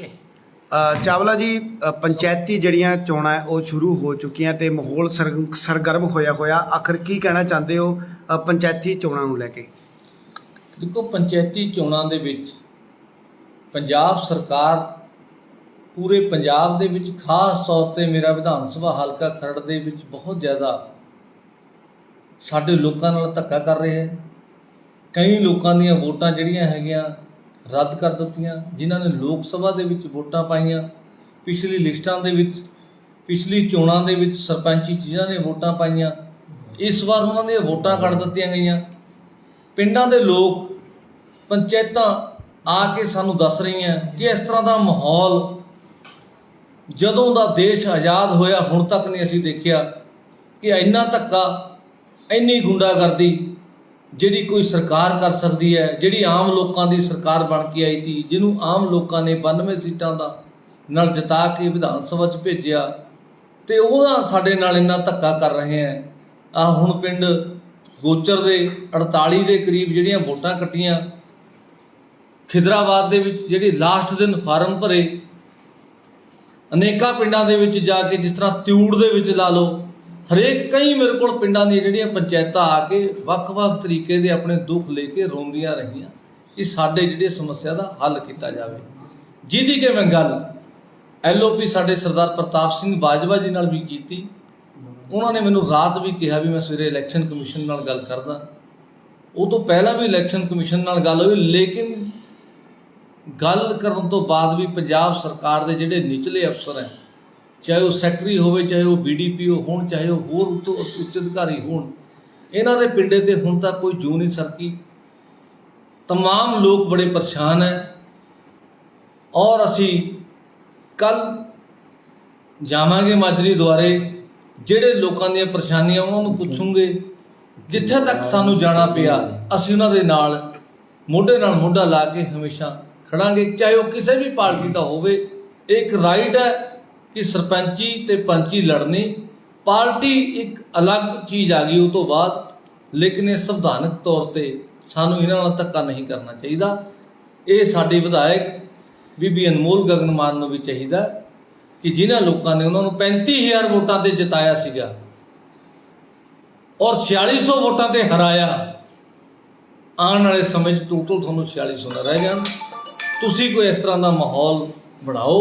ਅ, ਚਾਵਲਾ ਜੀ ਅ, ਪੰਚਾਇਤੀ ਜਿਹੜੀਆਂ ਚੋਣਾਂ ਹੈ, ਉਹ ਸ਼ੁਰੂ ਹੋ ਚੁੱਕੀਆਂ ਤੇ ਮਾਹੌਲ ਸਰਗ- ਸਰਗਰਮ ਹੋਇਆ ਹੋਇਆ। ਆਖਰ ਕੀ ਕਹਿਣਾ ਚਾਹੁੰਦੇ ਹੋ ਅ, ਪੰਚਾਇਤੀ ਚੋਣਾਂ ਨੂੰ ਲੈ ਕੇ? ਦੇਖੋ ਪੰਚਾਇਤੀ ਚੋਣਾਂ ਦੇ ਵਿੱਚ ਪੰਜਾਬ ਸਰਕਾਰ ਪੂਰੇ ਪੰਜਾਬ ਦੇ ਵਿੱਚ ਖਾਸ ਤੌਰ ਤੇ ਮੇਰਾ ਵਿਧਾਨ ਸਭਾ ਹਲਕਾ ਖਰੜ ਦੇ ਵਿੱਚ ਬਹੁਤ ਜ਼ਿਆਦਾ ਸਾਡੇ ਲੋਕਾਂ ਨਾਲ ਧੱਕਾ ਕਰ ਰਿਹਾ ਹੈ। ਕਈ ਲੋਕਾਂ ਦੀਆਂ ਵੋਟਾਂ ਜਿਹੜੀਆਂ ਹੈਗੀਆਂ ਰੱਦ ਕਰ ਦਿੱਤੀਆਂ, ਜਿਨ੍ਹਾਂ ਨੇ ਲੋਕ ਸਭਾ ਦੇ ਵਿੱਚ ਵੋਟਾਂ ਪਾਈਆਂ, ਪਿਛਲੀ ਲਿਸਟਾਂ ਦੇ ਵਿੱਚ, ਪਿਛਲੀ ਚੋਣਾਂ ਦੇ ਵਿੱਚ ਸਰਪੰਚੀ ਜਿਨ੍ਹਾਂ ਨੇ ਵੋਟਾਂ ਪਾਈਆਂ। ਇਸ ਵਾਰ ਉਹਨਾਂ ਦੀਆਂ ਵੋਟਾਂ ਕੱਢ ਦਿੱਤੀਆਂ ਗਈਆਂ। ਪਿੰਡਾਂ ਦੇ ਲੋਕ, ਪੰਚਾਇਤਾਂ ਆ ਕੇ ਸਾਨੂੰ ਦੱਸ ਰਹੀਆਂ ਕਿ ਇਸ ਤਰ੍ਹਾਂ ਦਾ ਮਾਹੌਲ ਜਦੋਂ ਦਾ ਦੇਸ਼ ਆਜ਼ਾਦ ਹੋਇਆ, ਹੁਣ ਤੱਕ ਨਹੀਂ ਅਸੀਂ ਦੇਖਿਆ ਕਿ ਇੰਨਾ ਧੱਕਾ, ਇੰਨੀ ਗੁੰਡਾਗਰਦੀ ਜਿਹੜੀ ਕੋਈ ਸਰਕਾਰ ਕਰ ਸਕਦੀ ਹੈ, ਜਿਹੜੀ ਆਮ ਲੋਕਾਂ ਦੀ ਸਰਕਾਰ ਬਣ ਕੇ ਆਈ ਸੀ, ਜਿਹਨੂੰ ਆਮ ਲੋਕਾਂ ਨੇ 92 ਸੀਟਾਂ ਦਾ ਨਾਲ ਜਿਤਾ ਕੇ ਵਿਧਾਨ ਸਭਾ 'ਚ ਭੇਜਿਆ, ਤੇ ਉਹਦਾ ਸਾਡੇ ਨਾਲ ਇੰਨਾ ਧੱਕਾ ਕਰ ਰਹੇ ਹੈ। ਆ ਹੁਣ ਪਿੰਡ ਗੋਚਰ ਦੇ 48 ਦੇ ਕਰੀਬ ਜਿਹੜੀਆਂ ਵੋਟਾਂ ਕੱਟੀਆਂ, ਖਿਦਰਾਬਾਦ ਦੇ ਵਿੱਚ ਜਿਹੜੇ ਲਾਸਟ ਦਿਨ ਫਾਰਮ ਭਰੇ, ਅਨੇਕਾਂ ਪਿੰਡਾਂ ਦੇ ਵਿੱਚ ਜਾ ਕੇ ਜਿਸ ਤਰ੍ਹਾਂ ਤਿਊੜ ਦੇ ਵਿੱਚ ਲਾ ਲਓ ਹਰੇਕ ਕਈ ਮੇਰੇ ਕੋਲ ਪਿੰਡਾਂ ਦੀਆਂ ਜਿਹੜੀਆਂ ਪੰਚਾਇਤਾਂ ਆ ਕੇ ਵੱਖ-ਵੱਖ ਤਰੀਕੇ ਦੇ ਆਪਣੇ ਦੁੱਖ ਲੈ ਕੇ ਰੋਂਦੀਆਂ ਰਹੀਆਂ ਕਿ ਸਾਡੇ ਜਿਹੜੀ ਸਮੱਸਿਆ ਦਾ ਹੱਲ ਕੀਤਾ ਜਾਵੇ। ਜਿਹਦੀ ਕਿ ਮੈਂ ਗੱਲ ਐਲਓਪੀ ਸਾਡੇ ਸਰਦਾਰ ਪ੍ਰਤਾਪ ਸਿੰਘ ਬਾਜਵਾ ਜੀ ਨਾਲ ਵੀ ਕੀਤੀ। ਉਹਨਾਂ ਨੇ ਮੈਨੂੰ ਰਾਤ ਵੀ ਕਿਹਾ ਵੀ ਮੈਂ ਸਵੇਰੇ ਇਲੈਕਸ਼ਨ ਕਮਿਸ਼ਨ ਨਾਲ ਗੱਲ ਕਰਦਾ। ਉਹ ਤੋਂ ਪਹਿਲਾਂ ਵੀ ਇਲੈਕਸ਼ਨ ਕਮਿਸ਼ਨ ਨਾਲ ਗੱਲ ਹੋਈ, ਲੇਕਿਨ ਗੱਲ ਕਰਨ ਤੋਂ ਬਾਅਦ ਵੀ ਪੰਜਾਬ ਸਰਕਾਰ ਦੇ ਜਿਹੜੇ ਨਿਚਲੇ ਅਫਸਰ ਹੈ ਚਾਹੇ ਉਹ ਸੈਕਟਰੀ ਹੋਵੇ ਚਾਹੇ ਉਹ ਬੀਡੀਪੀਓ ਹੋਣ ਚਾਹੇ ਉਹ ਹੋਰ ਉੱਚ ਉੱਚ ਅਧਿਕਾਰੀ ਹੋਣ ਇਹਨਾਂ ਦੇ ਪਿੰਡੇ ਤੇ ਹੁਣ ਤੱਕ ਕੋਈ ਜੂ ਨਹੀਂ ਸਰਕੀ तमाम ਲੋਕ ਬੜੇ ਪਰੇਸ਼ਾਨ ਹੈ ਔਰ ਅਸੀਂ ਕੱਲ ਜਾਵਾਂਗੇ ਮਾਜਰੀ ਦੁਆਰੇ ਜਿਹੜੇ ਲੋਕਾਂ ਦੀਆਂ ਪਰੇਸ਼ਾਨੀਆਂ ਉਹਨਾਂ ਨੂੰ ਪੁੱਛੂਗੇ ਜਿੱਥੇ ਤੱਕ ਸਾਨੂੰ ਜਾਣਾ ਪਿਆ ਅਸੀਂ ਉਹਨਾਂ ਦੇ ਨਾਲ ਮੋਢੇ ਨਾਲ ਮੋਢਾ ਲਾ ਕੇ ਹਮੇਸ਼ਾ ਖੜਾਂਗੇ ਚਾਹੇ ਉਹ ਕਿਸੇ ਵੀ ਪਾਰਟੀ ਦਾ ਹੋਵੇ ਇਹ ਇੱਕ ਰਾਈਟ ਹੈ ਕਿ ਸਰਪੰਚੀ ਤੇ ਪੰਚੀ ਲੜਨੀ ਪਾਰਟੀ ਇੱਕ ਅਲੱਗ ਚੀਜ਼ ਆ ਗਈ ਉਹ ਤੋਂ ਬਾਅਦ, ਲੇਕਿਨ ਇਹ ਸੰਵਿਧਾਨਕ ਤੌਰ ਤੇ ਸਾਨੂੰ ਇਹਨਾਂ ਨਾਲ ਧੱਕਾ ਨਹੀਂ ਕਰਨਾ ਚਾਹੀਦਾ। ਇਹ ਸਾਡੇ ਵਿਧਾਇਕ ਬੀਬੀ ਅਨਮੋਲ ਗਗਨਮਾਨ ਨੂੰ ਵੀ ਚਾਹੀਦਾ ਕਿ ਜਿਨ੍ਹਾਂ ਲੋਕਾਂ ਨੇ ਉਹਨਾਂ ਨੂੰ 35000 ਵੋਟਾਂ ਤੇ ਜਿਤਾਇਆ ਸੀਗਾ ਔਰ 4600 ਵੋਟਾਂ ਤੇ ਹਰਾਇਆ, ਆਉਣ ਵਾਲੇ ਸਮੇਂ 'ਚ ਟੋਟਲ ਤੁਹਾਨੂੰ 4600 ਨਾ ਰਹਿ ਜਾਣ ਤੁਸੀਂ ਕੋਈ ਇਸ ਤਰ੍ਹਾਂ ਦਾ ਮਾਹੌਲ ਬਣਾਓ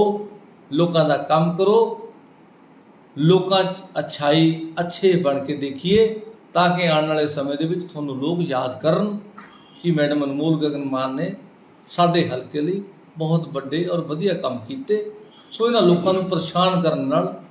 ਲੋਕਾਂ ਦਾ ਕੰਮ ਕਰੋ, ਲੋਕਾਂ 'ਚ ਅੱਛਾਈ ਅੱਛੇ ਬਣ ਕੇ ਦੇਖੀਏ, ਤਾਂ ਕਿ ਆਉਣ ਵਾਲੇ ਸਮੇਂ ਦੇ ਵਿੱਚ ਤੁਹਾਨੂੰ ਲੋਕ ਯਾਦ ਕਰਨ ਕਿ ਮੈਡਮ ਅਨਮੋਲ ਗਗਨ ਮਾਨ ਨੇ ਸਾਡੇ ਹਲਕੇ ਲਈ ਬਹੁਤ ਵੱਡੇ ਔਰ ਵਧੀਆ ਕੰਮ ਕੀਤੇ। ਸੋ ਇਹਨਾਂ ਲੋਕਾਂ ਨੂੰ ਪਰੇਸ਼ਾਨ ਕਰਨ ਨਾਲ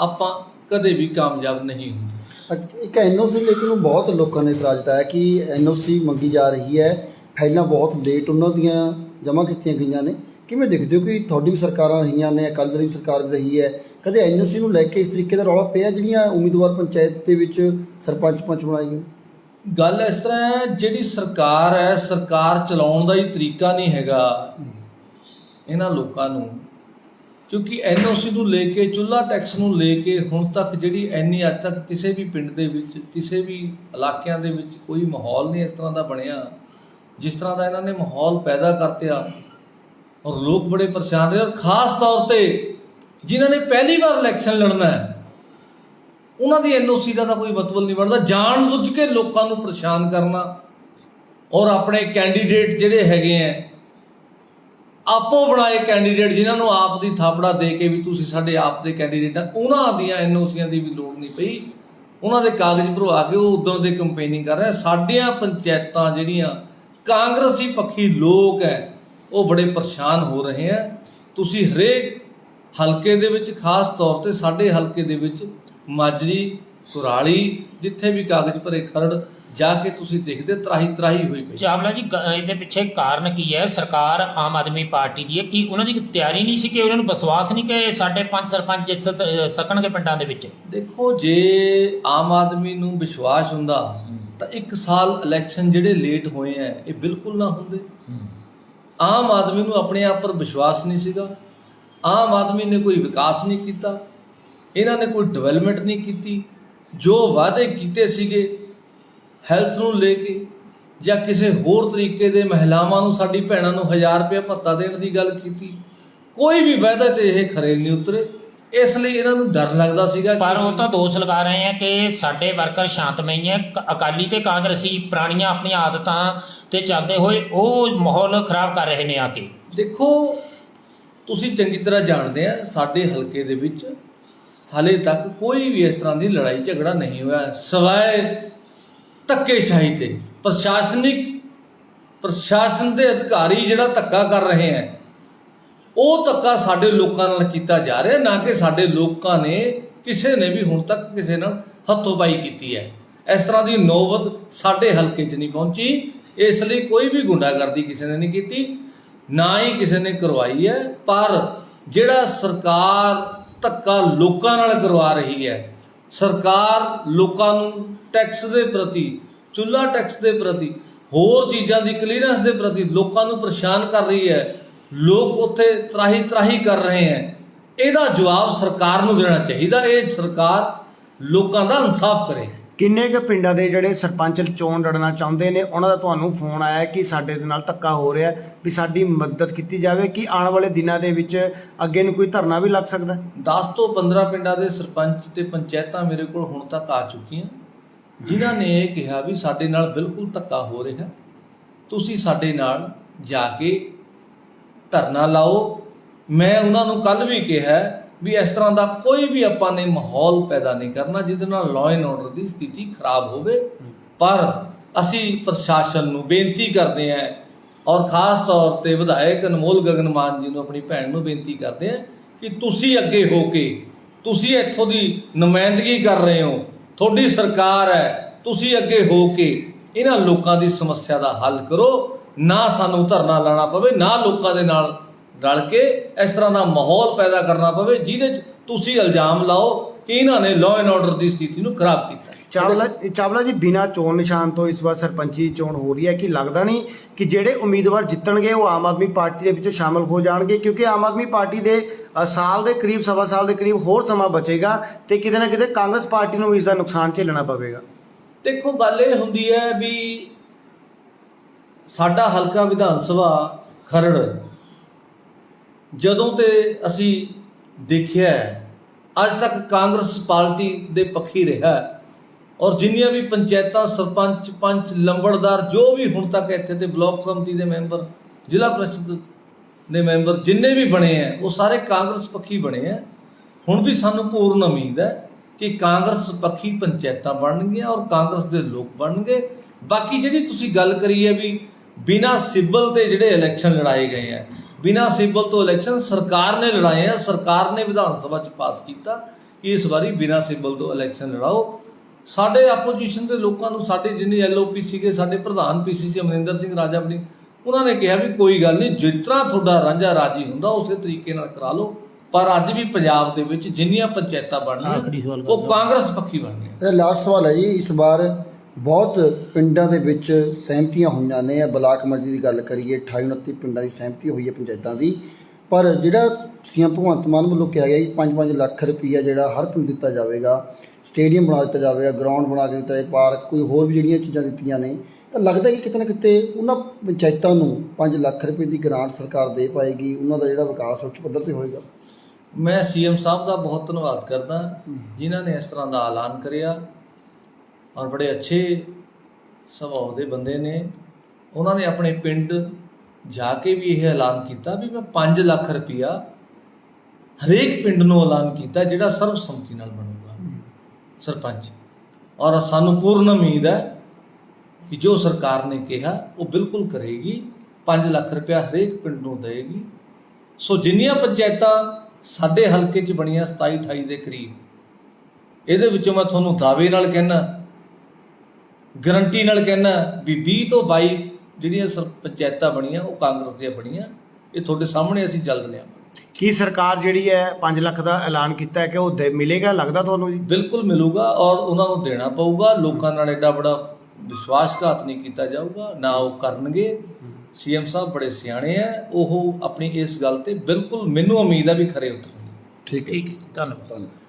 ਆਪਾਂ ਕਦੇ ਵੀ ਕਾਮਯਾਬ ਨਹੀਂ ਹੁੰਦੇ। ਅੱਗ- ਇੱਕ ਐਨਓਸੀ ਲੇਕਿਨ ਉਹ ਬਹੁਤ ਲੋਕਾਂ ਨੇ ਇਤਰਾਜ਼ ਜਤਾਇਆ ਕਿ ਐਨਓਸੀ ਮੰਗੀ ਜਾ ਰਹੀ ਹੈ। ਫਾਈਲਾਂ ਬਹੁਤ ਲੇਟ ਉਹਨਾਂ ਦੀਆਂ ਜਮ੍ਹਾਂ ਕੀਤੀਆਂ ਗਈਆਂ ਨੇ। ਕਿਵੇਂ ਦੇਖਦੇ ਹੋ ਕਿ ਤੁਹਾਡੀ ਵੀ ਸਰਕਾਰਾਂ ਰਹੀਆਂ ਨੇ, ਅਕਾਲੀ ਦਲ ਦੀ ਵੀ ਸਰਕਾਰ ਵੀ ਰਹੀ ਹੈ, ਕਦੇ ਐਨਓਸੀ ਨੂੰ ਲੈ ਕੇ ਇਸ ਤਰੀਕੇ ਦਾ ਰੌਲਾ ਪਿਆ ਜਿਹੜੀਆਂ ਉਮੀਦਵਾਰ ਪੰਚਾਇਤ ਦੇ ਵਿੱਚ ਸਰਪੰਚ ਪੰਚ ਬਣਾਏ ਗਏ ਗੱਲ ਇਸ ਤਰ੍ਹਾਂ ਹੈ, ਜਿਹੜੀ ਸਰਕਾਰ ਹੈ, ਸਰਕਾਰ ਚਲਾਉਣ ਦਾ ਹੀ ਤਰੀਕਾ ਨਹੀਂ ਹੈਗਾ। ਇਹਨਾਂ ਲੋਕਾਂ ਨੂੰ। ਕਿਉਂਕਿ ਐਨਓਸੀ ਨੂੰ ਲੈ ਕੇ, ਚੁੱਲ੍ਹਾ ਟੈਕਸ ਨੂੰ ਲੈ ਕੇ ਹੁਣ ਤੱਕ ਜਿਹੜੀ ਐਨੀ ਅੱਜ ਤੱਕ ਕਿਸੇ ਵੀ ਪਿੰਡ ਦੇ ਵਿੱਚ, ਕਿਸੇ ਵੀ ਇਲਾਕਿਆਂ ਦੇ ਵਿੱਚ ਕੋਈ ਮਾਹੌਲ ਨਹੀਂ ਇਸ ਤਰ੍ਹਾਂ ਦਾ ਬਣਿਆ। ਜਿਸ ਤਰ੍ਹਾਂ ਦਾ ਇਹਨਾਂ ਨੇ ਮਾਹੌਲ ਪੈਦਾ ਕਰਤਿਆ ਔਰ ਲੋਕ ਬੜੇ ਪਰੇਸ਼ਾਨ ਰਹੇ ਔਰ ਖਾਸ ਤੌਰ ਤੇ ਜਿਨ੍ਹਾਂ ਨੇ ਪਹਿਲੀ ਵਾਰ ਇਲੈਕਸ਼ਨ ਲੜਨਾ ਹੈ, ਉਹਨਾਂ ਦੀ ਐਨਓਸੀ ਦਾ ਤਾਂ ਕੋਈ ਮਤਲਬ ਨਹੀਂ ਬਣਦਾ। ਜਾਣ ਬੁੱਝ ਕੇ ਲੋਕਾਂ ਨੂੰ ਪਰੇਸ਼ਾਨ ਕਰਨਾ ਔਰ ਆਪਣੇ ਕੈਂਡੀਡੇਟ ਜਿਹੜੇ ਹੈਗੇ ਆ ਆਪੋ ਬਣਾਏ ਕੈਂਡੀਡੇਟ ਜਿਨ੍ਹਾਂ ਨੂੰ ਆਪ ਦੀ ਥਾਪੜਾ ਦੇ ਕੇ ਵੀ ਤੁਸੀਂ ਸਾਡੇ ਆਪ ਦੇ ਕੈਂਡੀਡੇਟ ਆ, ਉਹਨਾਂ ਦੀਆਂ ਐਨਓਸੀਆਂ ਦੀ ਵੀ ਲੋੜ ਨਹੀਂ ਪਈ। ਉਹਨਾਂ ਦੇ ਕਾਗਜ਼ ਭਰਵਾ ਕੇ ਉਹ ਉਦੋਂ ਦੇ ਕੰਪੇਨਿੰਗ ਕਰ ਰਹੇ ਸਾਡੀਆਂ ਪੰਚਾਇਤਾਂ ਜਿਹੜੀਆਂ ਕਾਂਗਰਸੀ ਪੱਖੀ ਲੋਕ ਹੈ ਉਹ ਬੜੇ ਪਰੇਸ਼ਾਨ ਹੋ ਰਹੇ ਆ। ਤੁਸੀਂ ਹਰੇਕ ਹਲਕੇ ਦੇ ਵਿੱਚ ਖਾਸ ਤੌਰ ਤੇ ਸਾਡੇ ਹਲਕੇ ਦੇ ਵਿੱਚ ਮਾਜਰੀ ਕੁਰਾਲੀ ਜਿੱਥੇ ਵੀ ਕਾਗਜ਼ ਭਰੇ ਖਰੜ ਜਾ ਕੇ ਤੁਸੀਂ ਦੇਖਦੇ ਤਰਾਹੀ ਤਰਾਹੀ ਹੋਈ ਪਈ। ਚਾਵਲਾ ਜੀ ਗ- ਇਹਦੇ ਪਿੱਛੇ ਕਾਰਨ ਕੀ ਹੈ? ਸਰਕਾਰ ਆਮ ਆਦਮੀ ਪਾਰਟੀ ਦੀ ਹੈ ਕਿ ਉਹਨਾਂ ਦੀ ਤਿਆਰੀ ਨਹੀਂ ਸੀ ਕਿ ਉਹਨਾਂ ਨੂੰ ਵਿਸ਼ਵਾਸ ਨਹੀਂ ਕਿ ਸਾਡੇ ਪੰਜ ਸਰਪੰਚ ਤ- ਸਕਣਗੇ ਪਿੰਡਾਂ ਦੇ ਵਿੱਚ। ਦੇਖੋ ਜੇ ਆਮ ਆਦਮੀ ਨੂੰ ਵਿਸ਼ਵਾਸ ਹੁੰਦਾ ਤਾਂ ਇੱਕ ਸਾਲ ਇਲੈਕਸ਼ਨ ਜਿਹੜੇ ਲੇਟ ਹੋਏ ਆ ਇਹ ਬਿਲਕੁਲ ਨਾ ਹੁੰਦੇ। ਆਮ ਆਦਮੀ ਨੂੰ ਆਪਣੇ ਆਪ ਪਰ ਵਿਸ਼ਵਾਸ ਨਹੀਂ ਸੀਗਾ। ਆਮ ਆਦਮੀ ਨੇ ਕੋਈ ਵਿਕਾਸ ਨਹੀਂ ਕੀਤਾ। ਇਹਨਾਂ ਨੇ ਕੋਈ ਡਿਵੈਲਪਮੈਂਟ ਨਹੀਂ ਕੀਤੀ। ਜੋ ਵਾਅਦੇ ਕੀਤੇ ਸੀਗੇ ਹੈਲਥ ਨੂੰ ਲੈ ਕੇ ਜਾਂ ਕਿਸੇ ਹੋਰ ਤਰੀਕੇ ਦੇ ਮਹਿਲਾਵਾਂ ਨੂੰ, ਸਾਡੀ ਭੈਣਾਂ ਨੂੰ 1000 ਰੁਪਏ ਭੱਤਾ ਦੇਣ ਦੀ ਗੱਲ ਕੀਤੀ। ਕੋਈ ਵੀ ਵਾਅਦਾ ਤੇ ਇਹ ਖਰੇ ਨਹੀਂ ਉਤਰੇ। ਇਸ ਲਈ ਇਹਨਾਂ ਨੂੰ ਡਰ ਲੱਗਦਾ ਸੀਗਾ ਪਰ ਉਹ ਤਾਂ ਦੋਸ਼ ਲਗਾ ਰਹੇ ਆ ਕਿ ਸਾਡੇ ਵਰਕਰ ਸ਼ਾਂਤਮਈ ਹੈ ਕ- ਅਕਾਲੀ ਤੇ ਕਾਂਗਰਸੀ ਪੁਰਾਣੀਆਂ ਆਪਣੀਆਂ ਆਦਤਾਂ ਤੇ ਚੱਲਦੇ ਹੋਏ ਉਹ ਮਾਹੌਲ ਖਰਾਬ ਕਰ ਰਹੇ ਨੇ ਆ ਕੇ। ਦੇਖੋ ਤੁਸੀਂ ਚੰਗੀ ਤਰ੍ਹਾਂ ਜਾਣਦੇ ਆ ਸਾਡੇ ਹਲਕੇ ਦੇ ਵਿੱਚ ਹਾਲੇ ਤੱਕ ਕੋਈ ਵੀ ਇਸ ਤਰ੍ਹਾਂ ਦੀ ਲੜਾਈ ਝਗੜਾ ਨਹੀਂ ਹੋਇਆ ਸਿਵਾਏ ਧੱਕੇਸ਼ਾਹੀ ਤੇ। ਪ੍ਰਸ਼ਾਸਨਿਕ ਪ੍ਰਸ਼ਾਸਨ ਦੇ ਅਧਿਕਾਰੀ ਜਿਹੜਾ ਧੱਕਾ ਕਰ ਰਹੇ ਹੈ ਉਹ ਧੱਕਾ ਸਾਡੇ ਲੋਕਾਂ ਨਾਲ ਕੀਤਾ ਜਾ ਰਿਹਾ, ਨਾ ਕਿ ਸਾਡੇ ਲੋਕਾਂ ਨੇ ਕਿਸੇ ਨੇ ਵੀ ਹੁਣ ਤੱਕ ਕਿਸੇ ਨਾਲ ਹੱਥੋਂਬਾਈ ਕੀਤੀ ਹੈ। ਇਸ ਤਰ੍ਹਾਂ ਦੀ ਨੌਬਤ ਸਾਡੇ ਹਲਕੇ 'ਚ ਨਹੀਂ ਪਹੁੰਚੀ, ਇਸ ਲਈ ਕੋਈ ਵੀ ਗੁੰਡਾਗਰਦੀ ਕਿਸੇ ਨੇ ਨਹੀਂ ਕੀਤੀ, ਨਾ ਹੀ ਕਿਸੇ ਨੇ ਕਰਵਾਈ ਹੈ, ਪਰ ਜਿਹੜਾ ਸਰਕਾਰ ਧੱਕਾ ਲੋਕਾਂ ਨਾਲ ਕਰਵਾ ਰਹੀ ਹੈ, ਸਰਕਾਰ ਲੋਕਾਂ ਨੂੰ ਟੈਕਸ ਦੇ ਪ੍ਰਤੀ ਚੁੱਲਾ ਟੈਕਸ ਦੇ ਪ੍ਰਤੀ, ਹੋਰ ਚੀਜ਼ਾਂ ਦੀ ਕਲੀਅਰੈਂਸ ਦੇ ਪ੍ਰਤੀ ਲੋਕਾਂ ਨੂੰ ਪਰੇਸ਼ਾਨ ਕਰ ਰਹੀ ਹੈ ਲੋਕ ਉੱਥੇ ਤਰਾਹੀ ਤਰਾਹੀ ਕਰ ਰਹੇ ਹੈ। ਇਹਦਾ ਜਵਾਬ ਸਰਕਾਰ ਨੂੰ ਦੇਣਾ ਚਾਹੀਦਾ। ਇਹ ਸਰਕਾਰ ਲੋਕਾਂ ਦਾ ਇਨਸਾਫ ਕਰੇ। ਕਿੰਨੇ ਕੁ ਪਿੰਡਾਂ ਦੇ ਜਿਹੜੇ ਸਰਪੰਚ ਚੋਣ ਲੜਨਾ ਚਾਹੁੰਦੇ ਨੇ ਉਹਨਾਂ ਦਾ ਤੁਹਾਨੂੰ ਫੋਨ ਆਇਆ ਕਿ ਸਾਡੇ ਦੇ ਨਾਲ ਧੱਕਾ ਹੋ ਰਿਹਾ ਵੀ ਸਾਡੀ ਮਦਦ ਕੀਤੀ ਜਾਵੇ ਕਿ ਆਉਣ ਵਾਲੇ ਦਿਨਾਂ ਦੇ ਵਿੱਚ ਅੱਗੇ ਨੂੰ ਕੋਈ ਧਰਨਾ ਵੀ ਲੱਗ ਸਕਦਾ? ਹੈ? 10 ਤੋਂ 15 ਪਿੰਡਾਂ ਦੇ ਸਰਪੰਚ ਤੇ ਪੰਚਾਇਤਾਂ ਮੇਰੇ ਕੋਲ ਹੁਣ ਤੱਕ ਆ ਚੁੱਕੀਆਂ। ਜਿਨ੍ਹਾਂ ਨੇ ਇਹ ਕਿਹਾ ਵੀ ਸਾਡੇ ਨਾਲ ਬਿਲਕੁਲ ਧੱਕਾ ਹੋ ਰਿਹਾ ਤੁਸੀਂ ਸਾਡੇ ਨਾਲ ਜਾ ਕੇ ਧਰਨਾ ਲਾਓ। ਮੈਂ ਉਹਨਾਂ ਨੂੰ ਕੱਲ ਵੀ ਕਿਹਾ ਵੀ ਇਸ ਤਰ੍ਹਾਂ ਦਾ ਕੋਈ ਵੀ ਆਪਾਂ ਨੇ ਮਾਹੌਲ ਪੈਦਾ ਨਹੀਂ ਕਰਨਾ ਜਿਹਦੇ ਨਾਲ ਲਾਅ ਐਂਡ ਆਰਡਰ ਦੀ ਸਥਿਤੀ ਖਰਾਬ ਹੋਵੇ। ਪਰ ਅਸੀਂ ਪ੍ਰਸ਼ਾਸਨ ਨੂੰ ਬੇਨਤੀ ਕਰਦੇ ਹਾਂ ਔਰ ਖਾਸ ਤੌਰ ਤੇ ਵਿਧਾਇਕ ਅਨਮੋਲ ਗਗਨਮਾਨ ਜੀ ਨੂੰ ਆਪਣੀ ਭੈਣ ਨੂੰ ਬੇਨਤੀ ਕਰਦੇ ਹਾਂ ਕਿ ਤੁਸੀਂ ਅੱਗੇ ਹੋ ਕੇ, ਤੁਸੀਂ ਇੱਥੋਂ ਦੀ ਨੁਮਾਇੰਦਗੀ ਕਰ ਰਹੇ ਹੋ, ਤੁਹਾਡੀ ਸਰਕਾਰ ਹੈ, ਤੁਸੀਂ ਅੱਗੇ ਹੋ ਕੇ ਇਹਨਾਂ ਲੋਕਾਂ ਦੀ ਸਮੱਸਿਆ ਦਾ ਹੱਲ ਕਰੋ। ਨਾ ਸਾਨੂੰ ਧਰਨਾ ਲਾਣਾ ਪਵੇ ਨਾ ਲੋਕਾਂ ਦੇ ਨਾਲ ਰਲ ਕੇ ਇਸ ਤਰ੍ਹਾਂ ਦਾ ਮਾਹੌਲ ਪੈਦਾ ਕਰਨਾ ਪਵੇ ਜਿਹਦੇ 'ਚ ਤੁਸੀਂ ਇਲਜ਼ਾਮ ਲਾਓ ਕਿ ਇਹਨਾਂ ਨੇ ਲਾਅ ਐਂਡ ਆਰਡਰ ਦੀ ਸਥਿਤੀ ਨੂੰ ਖਰਾਬ ਕੀਤਾ। ਚਾਵਲਾ ਚਾਵਲਾ ਜੀ ਬਿਨਾਂ ਚੋਣ ਨਿਸ਼ਾਨ ਤੋਂ ਇਸ ਵਾਰ ਸਰਪੰਚੀ ਚੋਣ ਹੋ ਰਹੀ ਹੈ ਕਿ ਲੱਗਦਾ ਨਹੀਂ ਕਿ ਜਿਹੜੇ ਉਮੀਦਵਾਰ ਜਿੱਤਣਗੇ ਉਹ ਆਮ ਆਦਮੀ ਪਾਰਟੀ ਦੇ ਵਿੱਚ ਸ਼ਾਮਲ ਹੋ ਜਾਣਗੇ? ਕਿਉਂਕਿ ਆਮ ਆਦਮੀ ਪਾਰਟੀ ਦੇ ਅ, ਸਾਲ ਦੇ ਕਰੀਬ ਸਵਾ ਸਾਲ ਦੇ ਕਰੀਬ ਹੋਰ ਸਮਾਂ ਬਚੇਗਾ ਤੇ ਕਿਤੇ ਨਾ ਕਿਤੇ ਕਾਂਗਰਸ ਪਾਰਟੀ ਨੂੰ ਵੀ ਇਸ ਦਾ ਨੁਕਸਾਨ ਝੇਲਣਾ ਪਵੇਗਾ। ਦੇਖੋ ਗੱਲ ਇਹ ਹੁੰਦੀ ਹੈ ਵੀ ਸਾਡਾ ਹਲਕਾ ਵਿਧਾਨ ਸਭਾ ਖਰੜ ਜਦੋਂ ਤੇ ਅਸੀਂ ਦੇਖਿਆ ਅੱਜ ਤੱਕ ਕਾਂਗਰਸ ਪਾਰਟੀ ਦੇ ਪੱਖੀ ਰਿਹਾ ਔਰ ਜਿੰਨੀਆਂ ਵੀ ਪੰਚਾਇਤਾਂ, ਸਰਪੰਚ, ਪੰਚ, ਲੰਬੜਦਾਰ, ਜੋ ਵੀ ਹੁਣ ਤੱਕ ਇੱਥੇ ਦੇ ਬਲਾਕ ਸੰਮਤੀ ਦੇ ਮੈਂਬਰ, ਜ਼ਿਲ੍ਹਾ ਪ੍ਰੀਸ਼ਦ ਦੇ ਮੈਂਬਰ ਜਿੰਨੇ ਵੀ ਬਣੇ ਆ ਉਹ ਸਾਰੇ ਕਾਂਗਰਸ ਪੱਖੀ ਬਣੇ ਆ ਹੁਣ ਵੀ ਸਾਨੂੰ ਪੂਰਨ ਉਮੀਦ ਹੈ ਕਿ ਕਾਂਗਰਸ ਪੱਖੀ ਪੰਚਾਇਤਾਂ ਬਣਨਗੀਆਂ ਔਰ ਕਾਂਗਰਸ ਦੇ ਲੋਕ ਬਣਨਗੇ। ਬਾਕੀ ਜਿਹੜੀ ਤੁਸੀਂ ਗੱਲ ਕਰੀ ਹੈ ਵੀ ਬਿਨਾਂ ਸਿਬਲ ਤੇ ਜਿਹੜੇ ਇਲੈਕਸ਼ਨ ਲੜਾਏ ਗਏ ਆ ਬਿਨਾਂ ਸਿਬਲ ਤੋਂ ਇਲੈਕਸ਼ਨ ਸਰਕਾਰ ਨੇ ਲੜਾਏ ਆ ਸਰਕਾਰ ਨੇ ਵਿਧਾਨ ਸਭਾ ਚ ਪਾਸ ਕੀਤਾ ਕਿ ਇਸ ਵਾਰੀ ਬਿਨਾਂ ਸਿਬਲ ਤੋਂ ਇਲੈਕਸ਼ਨ ਲੜਾਓ। ਸਾਡੇ ਆਪੋਜੀਸ਼ਨ ਦੇ ਲੋਕਾਂ ਨੂੰ ਸਾਡੇ ਜਿੰਨੇ ਐਲਓਪੀ ਸੀਗੇ ਸਾਡੇ ਪ੍ਰਧਾਨ ਪੀਸੀਸੀ ਅਮਰਿੰਦਰ ਸਿੰਘ ਰਾਜਾ ਬਣੀ ਉਹਨਾਂ ਨੇ ਕਿਹਾ ਵੀ ਕੋਈ ਗੱਲ ਨਹੀਂ ਜਿਸ ਤਰ੍ਹਾਂ ਤੁਹਾਡਾ ਰਾਂਝਾ ਰਾਜੀ ਹੁੰਦਾ ਉਸੇ ਤਰੀਕੇ ਨਾਲ ਕਰਾ ਲਓ। ਪਰ ਅੱਜ ਵੀ ਪੰਜਾਬ ਦੇ ਵਿੱਚ ਜਿੰਨੀਆਂ ਪੰਚਾਇਤਾਂ ਬਣਨੀਆਂ ਕਰ ਉਹ। ਕਾਂਗਰਸ ਪੱਖੀ ਬਣਨੀਆਂ। ਇਹ ਲਾਸਟ ਸਵਾਲ ਹੈ ਜੀ ਇਸ ਵਾਰ ਬਹੁਤ ਪਿੰਡਾਂ ਦੇ ਵਿੱਚ ਸਹਿਮਤੀਆਂ ਹੋਈਆਂ ਨੇ। ਇਹ ਬਲਾਕ ਮਰਜ਼ੀ ਦੀ ਗੱਲ ਕਰੀਏ 28 29 ਪਿੰਡਾਂ ਦੀ ਸਹਿਮਤੀ ਹੋਈ ਹੈ ਪੰਚਾਇਤਾਂ ਦੀ। ਪਰ ਜਿਹੜਾ ਸੀਐਮ ਭਗਵੰਤ ਮਾਨ ਵੱਲੋਂ ਕਿਹਾ ਗਿਆ ਜੀ 5-5 ਲੱਖ ਰੁਪਈਆ ਜਿਹੜਾ ਹਰ ਪਿੰਡ ਦਿੱਤਾ ਜਾਵੇਗਾ ਸਟੇਡੀਅਮ ਬਣਾ ਦਿੱਤਾ ਜਾਵੇਗਾ ਗਰਾਊਂਡ ਬਣਾ ਕੇ ਦਿੱਤਾ ਜਾਏ ਪਾਰਕ ਕੋਈ ਹੋਰ ਵੀ ਜਿਹੜੀਆਂ ਚੀਜ਼ਾਂ ਦਿੱਤੀਆਂ ਨੇ ਤਾਂ ਲੱਗਦਾ ਕਿ ਕਿਤੇ ਨਾ ਕਿਤੇ ਉਹਨਾਂ ਪੰਚਾਇਤਾਂ ਨੂੰ 5 ਲੱਖ ਰੁਪਏ ਦੀ ਗ੍ਰਾਂਟ ਸਰਕਾਰ ਦੇ ਪਾਏਗੀ ਉਹਨਾਂ ਦਾ ਜਿਹੜਾ ਵਿਕਾਸ ਉੱਚ ਪੱਧਰ ਤੇ ਹੋਏਗਾ। ਮੈਂ ਸੀਐਮ ਸਾਹਿਬ ਦਾ ਬਹੁਤ ਧੰਨਵਾਦ ਕਰਦਾ ਜਿਨ੍ਹਾਂ ਨੇ ਇਸ ਤਰ੍ਹਾਂ ਦਾ ਐਲਾਨ ਕਰਿਆ। ਔਰ ਬੜੇ ਅੱਛੇ ਸੁਭਾਅ ਦੇ ਬੰਦੇ ਨੇ। ਉਹਨਾਂ ਨੇ ਆਪਣੇ ਪਿੰਡ ਜਾ ਕੇ ਵੀ ਇਹ ਐਲਾਨ ਕੀਤਾ ਵੀ ਮੈਂ 5 ਲੱਖ ਰੁਪਇਆ ਹਰੇਕ ਪਿੰਡ ਨੂੰ ਐਲਾਨ ਕੀਤਾ ਜਿਹੜਾ ਸਰਬਸੰਮਤੀ ਨਾਲ ਬਣੂਗਾ। ਸਰਪੰਚ। ਔਰ ਸਾਨੂੰ ਪੂਰਨ ਉਮੀਦ ਹੈ ਕਿ ਜੋ ਸਰਕਾਰ ਨੇ ਕਿਹਾ, ਉਹ ਬਿਲਕੁਲ ਕਰੇਗੀ। 5 ਲੱਖ ਰੁਪਇਆ ਹਰੇਕ ਪਿੰਡ ਨੂੰ ਦੇਗੀ ਸੋ ਜਿੰਨੀਆਂ ਪੰਚਾਇਤਾਂ ਸਾਡੇ ਹਲਕੇ 'ਚ ਬਣੀਆਂ 27 28 ਦੇ ਕਰੀਬ, ਇਹਦੇ ਵਿੱਚੋਂ ਮੈਂ ਤੁਹਾਨੂੰ ਦਾਅਵੇ ਨਾਲ ਕਹਿਣਾ ਗਰੰਟੀ ਨਾਲ ਕਹਿਣਾ ਵੀ 20 ਤੋਂ 22 ਜਿਹੜੀਆਂ ਸਰ ਪੰਚਾਇਤਾਂ ਬਣੀਆਂ ਉਹ ਕਾਂਗਰਸ ਦੀਆਂ ਬਣੀਆਂ ਇਹ ਤੁਹਾਡੇ ਸਾਹਮਣੇ ਅਸੀਂ ਜਲਦ ਲਿਆਵਾਂਗੇ। ਕੀ ਸਰਕਾਰ ਜਿਹੜੀ ਹੈ 5 ਲੱਖ ਦਾ ਐਲਾਨ ਕੀਤਾ ਹੈ ਕਿ ਉਹ ਦੇ- ਮਿਲੇਗਾ ਲੱਗਦਾ ਤੁਹਾਨੂੰ ਜੀ? ਬਿਲਕੁਲ ਮਿਲੂਗਾ ਔਰ ਉਹਨਾਂ ਨੂੰ ਦੇਣਾ ਪਊਗਾ ਲੋਕਾਂ ਨਾਲ ਐਡਾ ਬੜਾ ਵਿਸ਼ਵਾਸਘਾਤ ਨਹੀਂ ਕੀਤਾ ਜਾਊਗਾ ਨਾ ਉਹ ਕਰਨਗੇ। ਸੀਐਮ ਸਾਹਿਬ ਬੜੇ ਸਿਆਣੇ ਆ ਉਹ ਆਪਣੀ ਇਸ ਗੱਲ ਤੇ ਬਿਲਕੁਲ ਮੈਨੂੰ ਉਮੀਦ ਆ ਵੀ ਖਰੇ ਉਤਰਨਗੇ। ਠੀਕ ਹੈ। ਠੀਕ ਹੈ ਧੰਨਵਾਦ। ਧੰਨਵਾਦ।